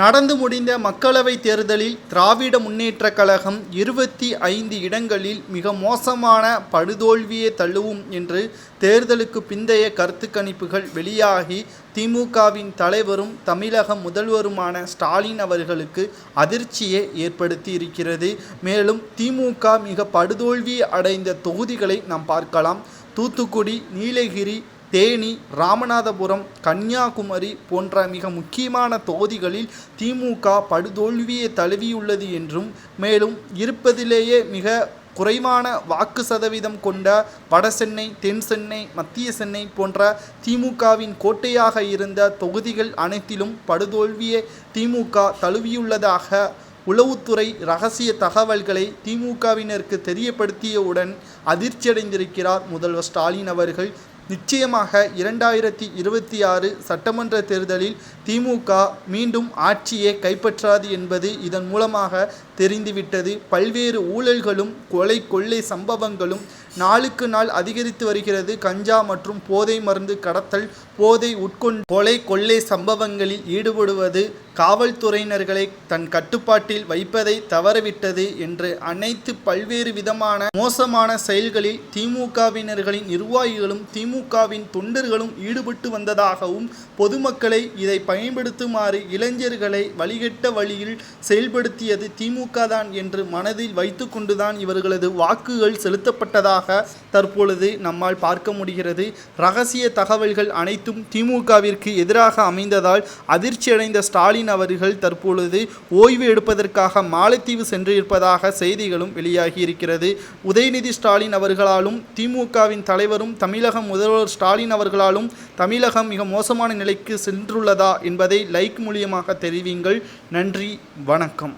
நடந்து முடிந்த மக்களவைத் தேர்தலில் திராவிட முன்னேற்றக் கழகம் இருபத்தி ஐந்து இடங்களில் மிக மோசமான படுதோல்வியை தள்ளுவோம் என்று தேர்தலுக்கு பிந்தைய கருத்து கணிப்புகள் வெளியாகி திமுகவின் தலைவரும் தமிழக முதல்வருமான ஸ்டாலின் அவர்களுக்கு அதிர்ச்சியை ஏற்படுத்தி இருக்கிறது. மேலும் திமுக மிக படுதோல்வி அடைந்த தொகுதிகளை நாம் பார்க்கலாம். தூத்துக்குடி நீலகிரி தேனி ராமநாதபுரம் கன்னியாகுமரி போன்ற மிக முக்கியமான தொகுதிகளில் திமுக படுதோல்வியை தழுவியுள்ளது என்றும் மேலும் இருப்பதிலேயே மிக குறைவான வாக்கு சதவீதம் கொண்ட வடசென்னை தென் சென்னை மத்திய சென்னை போன்ற திமுகவின் கோட்டையாக இருந்த தொகுதிகள் அனைத்திலும் படுதோல்வியை திமுக தழுவியுள்ளதாக உளவுத்துறை ரகசிய தகவல்களை திமுகவினருக்கு தெரியப்படுத்தியவுடன் அதிர்ச்சியடைந்திருக்கிறார் முதல்வர் ஸ்டாலின் அவர்கள். நிச்சயமாக இரண்டாயிரத்தி இருபத்தி ஆறு சட்டமன்ற தேர்தலில் திமுக மீண்டும் ஆட்சியை கைப்பற்றாது என்பது இதன் மூலமாக தெரிந்துவிட்டது. பல்வேறு ஊழல்களும் கொலை கொள்ளை சம்பவங்களும் நாளுக்கு நாள் அதிகரித்து வருகிறது. கஞ்சா மற்றும் போதை மருந்து கடத்தல் போதை உட்கொண்டு கொலை கொள்ளை சம்பவங்களில் ஈடுபடுவது காவல்துறையினர்களை தன் கட்டுப்பாட்டில் வைப்பதை தவறவிட்டது என்று அனைத்து பல்வேறு விதமான மோசமான செயல்களில் திமுகவினர்களின் நிர்வாகிகளும் திமுகவின் தொண்டர்களும் ஈடுபட்டு வந்ததாகவும் பொதுமக்களை இதை பயன்படுத்துமாறு இளைஞர்களை வழிகட்ட வழியில் செயல்படுத்தியது திமுக தான் என்று மனதில் வைத்து கொண்டுதான் இவர்களது வாக்குகள் செலுத்தப்பட்டதாக தற்பொழுது நம்மால் பார்க்க முடிகிறது. ரகசிய தகவல்கள் அனைத்தும் திமுகவிற்கு எதிராக அமைந்ததால் அதிர்ச்சியடைந்த ஸ்டாலின் அவர்கள் தற்பொழுது ஓய்வு எடுப்பதற்காக மாலைத்தீவு சென்றிருப்பதாக செய்திகளும் வெளியாகி இருக்கிறது உதயநிதி ஸ்டாலின் அவர்களாலும் திமுகவின் தலைவரும் தமிழக முதல்வர் ஸ்டாலின் அவர்களாலும் தமிழகம் மிக மோசமான நிலைக்கு சென்றுள்ளதா என்பதை லைக் மூலியமாக தெரிவிங்கள். நன்றி வணக்கம்.